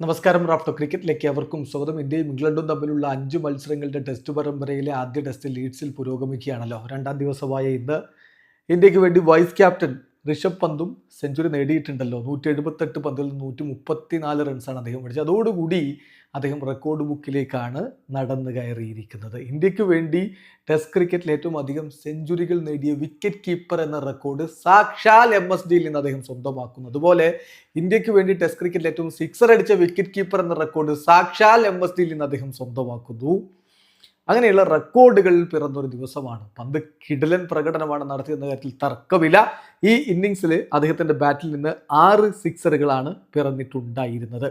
നമസ്കാരം റാഫ്റ്റോ ക്രിക്കറ്റിലേക്ക് അവർക്കും സ്വാഗതം. ഇന്ത്യയും ഇംഗ്ലണ്ടും തമ്മിലുള്ള അഞ്ച് മത്സരങ്ങളുടെ ടെസ്റ്റ് പരമ്പരയിലെ ആദ്യ ടെസ്റ്റ് ലീഡ്സിൽ പുരോഗമിക്കുകയാണല്ലോ. രണ്ടാം ദിവസമായ ഇന്ന് ഇന്ത്യയ്ക്ക് വേണ്ടി വൈസ് ക്യാപ്റ്റൻ ഋഷഭ് പന്തും സെഞ്ചുറി നേടിയിട്ടുണ്ടല്ലോ. നൂറ്റി എഴുപത്തെട്ട് പന്തിൽ നൂറ്റി മുപ്പത്തിനാല് റൺസാണ് അദ്ദേഹം അടിച്ചത്. അതോടുകൂടി അദ്ദേഹം റെക്കോർഡ് ബുക്കിലേക്കാണ് നടന്നു കയറിയിരിക്കുന്നത്. ഇന്ത്യയ്ക്ക് വേണ്ടി ടെസ്റ്റ് ക്രിക്കറ്റിൽ ഏറ്റവും അധികം സെഞ്ചുറികൾ നേടിയ വിക്കറ്റ് കീപ്പർ എന്ന റെക്കോർഡ് സാക്ഷാൽ എം എസ് ഡിയിൽ നിന്ന് അദ്ദേഹം സ്വന്തമാക്കുന്നു. അതുപോലെ ഇന്ത്യയ്ക്ക് വേണ്ടി ടെസ്റ്റ് ക്രിക്കറ്റിൽ ഏറ്റവും സിക്സർ അടിച്ച വിക്കറ്റ് കീപ്പർ എന്ന റെക്കോർഡ് സാക്ഷാൽ എം എസ് ഡിയിൽ നിന്ന് അദ്ദേഹം സ്വന്തമാക്കുന്നു. അങ്ങനെയുള്ള റെക്കോർഡുകൾ പിറന്നൊരു ദിവസമാണ്. പന്ത് കിടലൻ പ്രകടനമാണ് നടത്തിയെന്ന കാര്യത്തിൽ തർക്കമില്ല. ഈ ഇന്നിങ്സിൽ അദ്ദേഹത്തിന്റെ ബാറ്റിൽ നിന്ന് ആറ് സിക്സറുകളാണ് പിറന്നിട്ടുണ്ടായിരുന്നത്.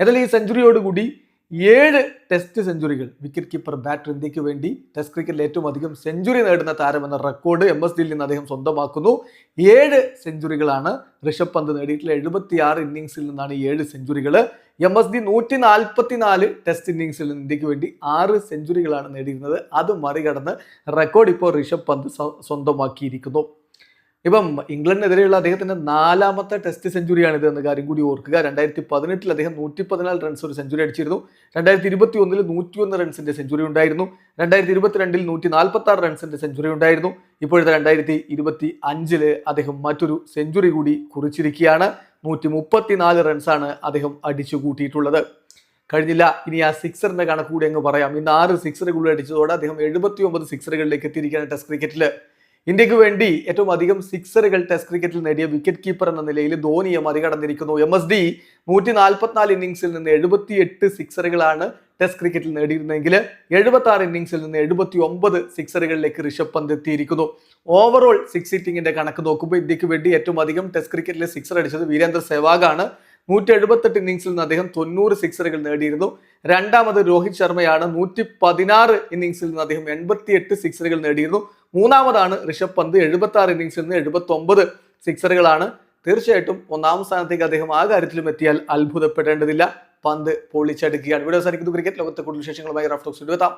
ഏതായാലും ഈ സെഞ്ചുറിയോടുകൂടി ഏഴ് ടെസ്റ്റ് സെഞ്ചുറികൾ വിക്കറ്റ് കീപ്പർ ബാറ്റർ ഇന്ത്യയ്ക്ക് വേണ്ടി ടെസ്റ്റ് ക്രിക്കറ്റിൽ ഏറ്റവും അധികം സെഞ്ചുറി നേടുന്ന താരമെന്ന റെക്കോർഡ് എം എസ് ഡിയിൽ നിന്ന് അദ്ദേഹം സ്വന്തമാക്കുന്നു. ഏഴ് സെഞ്ചുറികളാണ് ഋഷഭ് പന്ത് നേടിയിട്ടുള്ള എഴുപത്തിയാറ് ഇന്നിങ്സിൽ നിന്നാണ് ഏഴ് സെഞ്ചുറികൾ എം എസ് ഡി നൂറ്റി നാൽപ്പത്തി നാല് ടെസ്റ്റ് ഇന്നിങ്സിൽ ഇന്ത്യയ്ക്ക് വേണ്ടി ആറ് സെഞ്ചുറികളാണ് നേടിയിരുന്നത്. അത് മറികടന്ന് റെക്കോർഡ് ഇപ്പോൾ ഋഷഭ് പന്ത് സ്വന്തമാക്കിയിരിക്കുന്നു. ഇപ്പം ഇംഗ്ലണ്ടിനെതിരെയുള്ള അദ്ദേഹത്തിന്റെ നാലാമത്തെ ടെസ്റ്റ് സെഞ്ചുറിയാണിത് എന്ന കാര്യം കൂടി ഓർക്കുക. രണ്ടായിരത്തി പതിനെട്ടിൽ അദ്ദേഹം നൂറ്റി പതിനാല് റൺസ് ഒരു സെഞ്ചുറി അടിച്ചിരുന്നു. രണ്ടായിരത്തി ഇരുപത്തി ഒന്നിൽ നൂറ്റിയൊന്ന് റൺസിന്റെ സെഞ്ചുറി ഉണ്ടായിരുന്നു. രണ്ടായിരത്തി ഇരുപത്തിരണ്ടിൽ നൂറ്റി നാൽപ്പത്തി ആറ് റൺസിന്റെ സെഞ്ചുറി ഉണ്ടായിരുന്നു. ഇപ്പോഴത്തെ രണ്ടായിരത്തി ഇരുപത്തി അഞ്ചിൽ അദ്ദേഹം മറ്റൊരു സെഞ്ചുറി കൂടി കുറിച്ചിരിക്കുകയാണ്. നൂറ്റി മുപ്പത്തിനാല് റൺസാണ് അദ്ദേഹം അടിച്ചു കൂട്ടിയിട്ടുള്ളത്. കഴിഞ്ഞില്ല ഇനി ആ സിക്സറിന്റെ കണക്കൂടി അങ്ങ് പറയാം. ഇന്ന് ആറ് സിക്സറുകൾ അടിച്ചതോടെ അദ്ദേഹം എഴുപത്തി ഒമ്പത് സിക്സറുകളിലേക്ക് എത്തിയിരിക്കുകയാണ് ടെസ്റ്റ് ക്രിക്കറ്റിൽ ഇന്ത്യയ്ക്ക് വേണ്ടി ഏറ്റവും അധികം സിക്സറുകൾ ടെസ്റ്റ് ക്രിക്കറ്റിൽ നേടിയ വിക്കറ്റ് കീപ്പർ എന്ന നിലയിൽ ധോണിയെ മറികടന്നിരിക്കുന്നു. എം എസ് ഡി നൂറ്റി നാൽപ്പത്തിനാല് ഇന്നിംഗ്സിൽ നിന്ന് എഴുപത്തി എട്ട് സിക്സറുകളാണ് ടെസ്റ്റ് ക്രിക്കറ്റിൽ നേടിയിരുന്നെങ്കിൽ എഴുപത്തി ആറ് ഇന്നിംഗ്സിൽ നിന്ന് എഴുപത്തി ഒമ്പത് സിക്സറുകളിലേക്ക് ഋഷഭ് പന്ത് എത്തിയിരിക്കുന്നു. ഓവറോൾ സിക്സ് ഹിറ്റിംഗിന്റെ കണക്ക് നോക്കുമ്പോൾ ഇന്ത്യയ്ക്ക് വേണ്ടി ഏറ്റവും അധികം ടെസ്റ്റ് ക്രിക്കറ്റിലെ സിക്സർ അടിച്ചത് വീരേന്ദ്ര ആണ് നൂറ്റി എഴുപത്തെട്ട് ഇന്നിംഗ്സിൽ നിന്ന് അദ്ദേഹം തൊണ്ണൂറ് സിക്സറുകൾ നേടിയിരുന്നു. രണ്ടാമത് രോഹിത് ശർമ്മയാണ് നൂറ്റി പതിനാറ് ഇന്നിംഗ്സിൽ നിന്ന് അദ്ദേഹം എൺപത്തി എട്ട് സിക്സറുകൾ നേടിയിരുന്നു. മൂന്നാമതാണ് ഋഷഭ് പന്ത് എഴുപത്തി ആറ് ഇന്നിംഗ്സിൽ നിന്ന് എഴുപത്തി ഒമ്പത് സിക്സറുകളാണ് തീർച്ചയായിട്ടും ഒന്നാം സ്ഥാനത്തേക്ക് അദ്ദേഹം ആ കാര്യത്തിലും എത്തിയാൽ അത്ഭുതപ്പെടേണ്ടതില്ല. പന്ത് പൊളിച്ചടുക്കുകയാണ്. ഇവിടെ അവസാനിക്കുന്നു. ക്രിക്കറ്റ് ലോകത്തെ കൂടുതൽ വിശേഷങ്ങളുമായി റഫ്റ്റോക്സ് എടുത്താം